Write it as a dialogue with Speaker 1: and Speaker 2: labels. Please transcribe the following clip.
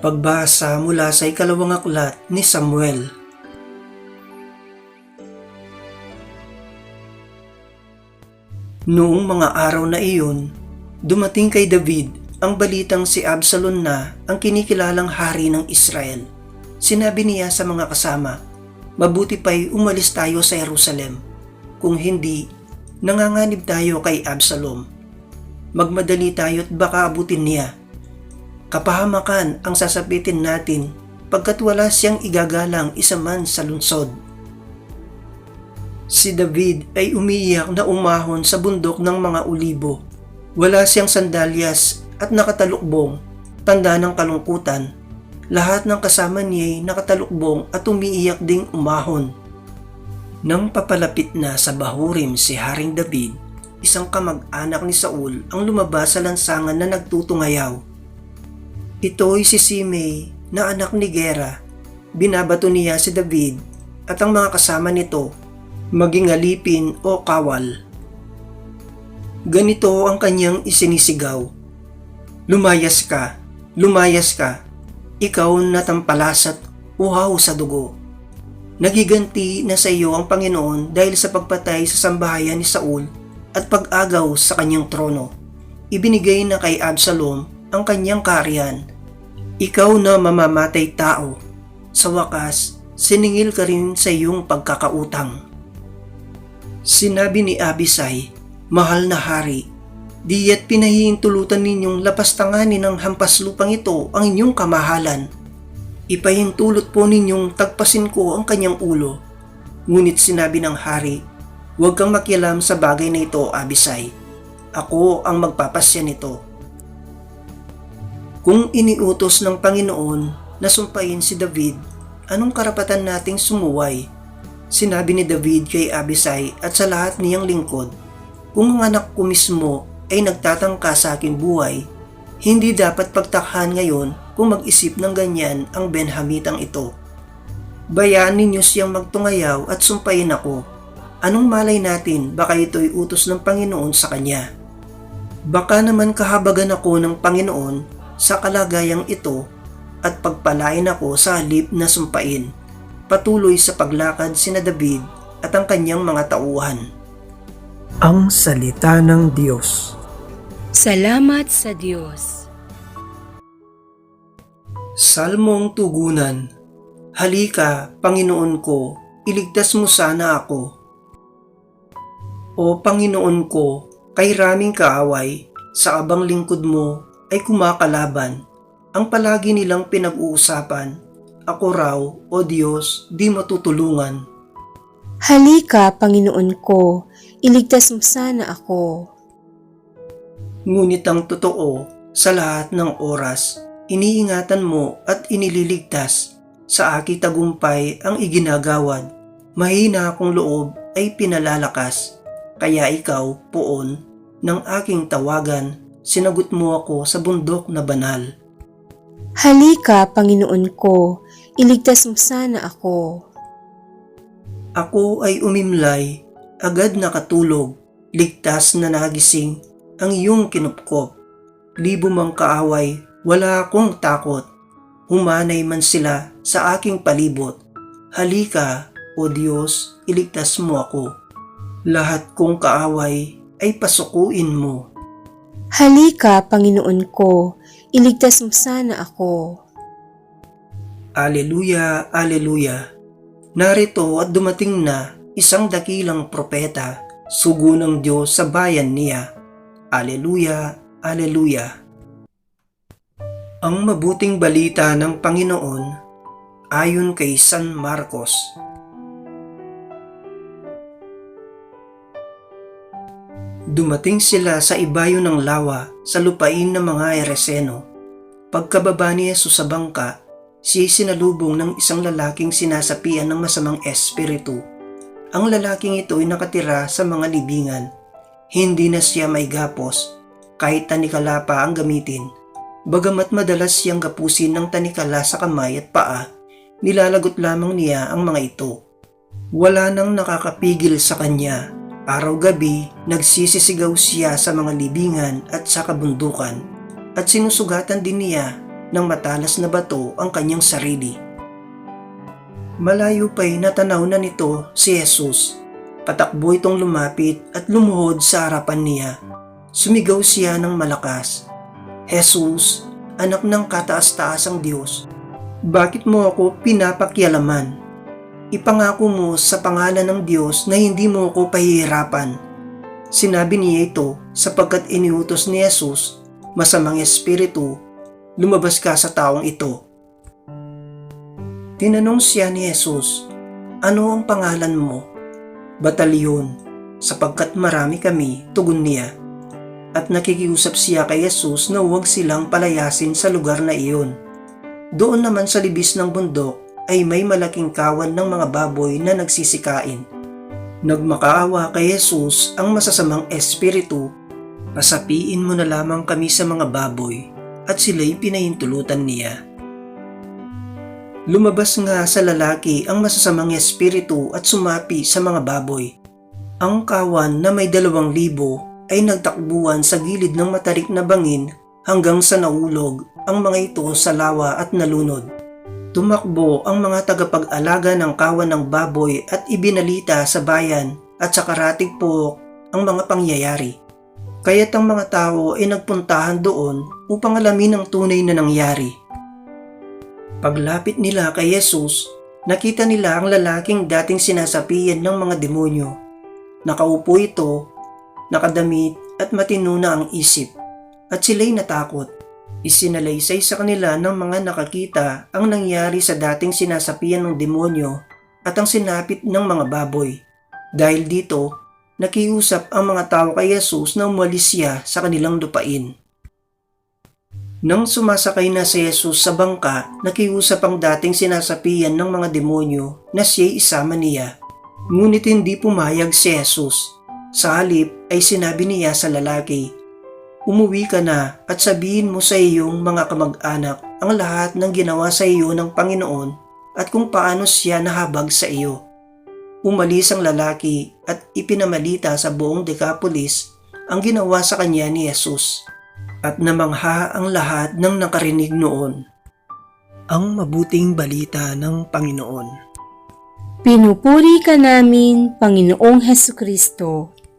Speaker 1: Pagbasa mula sa ikalawang aklat ni Samuel. Noong mga araw na iyon, dumating kay David ang balitang si Absalom na ang kinikilalang hari ng Israel. Sinabi niya sa mga kasama, Mabuti pa'y umalis tayo sa Jerusalem. Kung hindi, nanganganib tayo kay Absalom. Magmadali tayo at baka abutin niya. Kapahamakan ang sasapitin natin pagkat wala siyang igagalang isa man sa lunsod. Si David ay umiiyak na umahon sa bundok ng mga ulibo. Wala siyang sandalyas at nakatalukbong, tanda ng kalungkutan. Lahat ng kasama niya ay nakatalukbong at umiiyak ding umahon. Nang papalapit na sa Bahurim si Haring David, isang kamag-anak ni Saul ang lumabas sa lansangan na nagtutungayaw. Ito ay si Simei na anak ni Gera. Binabato niya si David at ang mga kasama nito maging alipin o kawal. Ganito ang kanyang isinisigaw. Lumayas ka, lumayas ka, ikaw na tampalasat uhaw sa dugo. Nagiganti na sa iyo ang Panginoon dahil sa pagpatay sa sambahayan ni Saul at pag-agaw sa kanyang trono. Ibinigay na kay Absalom ang kanyang kariyan. Ikaw na mamamatay tao. Sa wakas, siningil ka rin sa iyong pagkakautang. Sinabi ni Abisay, Mahal na hari, diya't pinahihintulutan ninyong lapastanganin ng hampas lupang ito ang inyong kamahalan. Ipahintulot po ninyong tagpasin ko ang kanyang ulo. Ngunit sinabi ng hari, Huwag kang makialam sa bagay na ito, Abisay. Ako ang magpapasya nito. Kung iniutos ng Panginoon na sumpayin si David, anong karapatan nating sumuway? Sinabi ni David kay Abisai at sa lahat niyang lingkod, Kung ang anak ko mismo ay nagtatangka sa aking buhay, hindi dapat pagtakhan ngayon kung mag-isip ng ganyan ang Benhamitang ito. Bayaan ninyo siyang magtungayaw at sumpayin ako. Anong malay natin baka ito'y utos ng Panginoon sa kanya? Baka naman kahabagan ako ng Panginoon sa kalagayang ito at pagpalain ako sa halip na sumpain patuloy sa paglakad sina David at ang kanyang mga tauhan. Ang Salita ng Diyos
Speaker 2: Salamat sa Diyos.
Speaker 1: Salmong Tugunan Halika, Panginoon ko, iligtas mo sana ako. O Panginoon ko, kay raming kaaway, sa abang lingkod mo ay kumakalaban. Ang palagi nilang pinag-uusapan, ako raw, o Diyos, di matutulungan.
Speaker 2: Halika, Panginoon ko, iligtas mo sana ako.
Speaker 1: Ngunit ang totoo, sa lahat ng oras, iniingatan mo at inililigtas. Sa aki tagumpay ang iginagawad. Mahina akong loob ay pinalalakas. Kaya ikaw, poon, ng aking tawagan, sinagot mo ako sa bundok na banal.
Speaker 2: Halika, Panginoon ko, iligtas mo sana ako.
Speaker 1: Ako ay umimlay, agad nakatulog, ligtas na nagising, ang iyong kinupkop. Libo mang kaaway, wala akong takot. Humanay man sila sa aking palibot. Halika, O Diyos, iligtas mo ako. Lahat kong kaaway ay pasukuin mo.
Speaker 2: Halika, Panginoon ko, iligtas mo sana ako.
Speaker 1: Aleluya, Aleluya. Narito at dumating na isang dakilang propeta, sugo ng Diyos sa bayan niya. Aleluya, Aleluya. Ang mabuting balita ng Panginoon ayon kay San Marcos. Dumating sila sa ibayo ng lawa sa lupain ng mga Ereseno. Pagkababa ni Jesus sa bangka, siya sinalubong ng isang lalaking sinasapian ng masamang espiritu. Ang lalaking ito ay nakatira sa mga libingan. Hindi na siya may gapos, kahit tanikala pa ang gamitin. Bagamat madalas siyang gapusin ng tanikala sa kamay at paa, nilalagot lamang niya ang mga ito. Wala nang nakakapigil sa kanya. Araw-gabi, nagsisisigaw siya sa mga libingan at sa kabundukan at sinusugatan din niya ng matalas na bato ang kanyang sarili. Malayo pa'y natanaw na nito si Jesus. Patakbo itong lumapit at lumuhod sa harapan niya. Sumigaw siya ng malakas. Jesus, anak ng kataas-taasang Diyos, bakit mo ako pinapakialaman? Ipangako mo sa pangalan ng Diyos na hindi mo ako pahihirapan. Sinabi niya ito sapagkat iniutos ni Jesus, masamang espiritu, lumabas ka sa taong ito. Tinanong siya ni Jesus, ano ang pangalan mo? Batalyon, sapagkat marami kami, tugon niya. At nakikiusap siya kay Jesus na huwag silang palayasin sa lugar na iyon. Doon naman sa libis ng bundok ay may malaking kawan ng mga baboy na nagsisikain. Nagmakaawa kay Jesus ang masasamang espiritu, pasapiin mo na lamang kami sa mga baboy at sila'y pinahintulutan niya. Lumabas nga sa lalaki ang masasamang espiritu at sumapi sa mga baboy. Ang kawan na may dalawang libo ay nagtakbuhan sa gilid ng matarik na bangin hanggang sa naulog ang mga ito sa lawa at nalunod. Tumakbo ang mga tagapag-alaga ng kawan ng baboy at ibinalita sa bayan at sa karatig po ang mga pangyayari. Kaya't ang mga tao ay nagpuntahan doon upang alamin ang tunay na nangyari. Paglapit nila kay Jesus, nakita nila ang lalaking dating sinasapian ng mga demonyo. Nakaupo ito, nakadamit at matino na ang isip, at sila'y natakot. Isinalaysay sa kanila ng mga nakakita ang nangyari sa dating sinasapian ng demonyo at ang sinapit ng mga baboy. Dahil dito, nakiusap ang mga tao kay Jesus na umalis siya sa kanilang lupain. Nang sumasakay na si Jesus sa bangka, nakiusap ang dating sinasapian ng mga demonyo na siya'y isama niya. Ngunit hindi pumayag si Jesus. Sa halip ay sinabi niya sa lalaki, Umuwi ka na at sabihin mo sa iyong mga kamag-anak ang lahat ng ginawa sa iyo ng Panginoon at kung paano siya nahabag sa iyo. Umalis ang lalaki at ipinamalita sa buong Decapolis ang ginawa sa kanya ni Jesus at namangha ang lahat ng nakarinig noon. Ang mabuting balita ng Panginoon.
Speaker 2: Pinupuri ka namin, Panginoong Heso Kristo.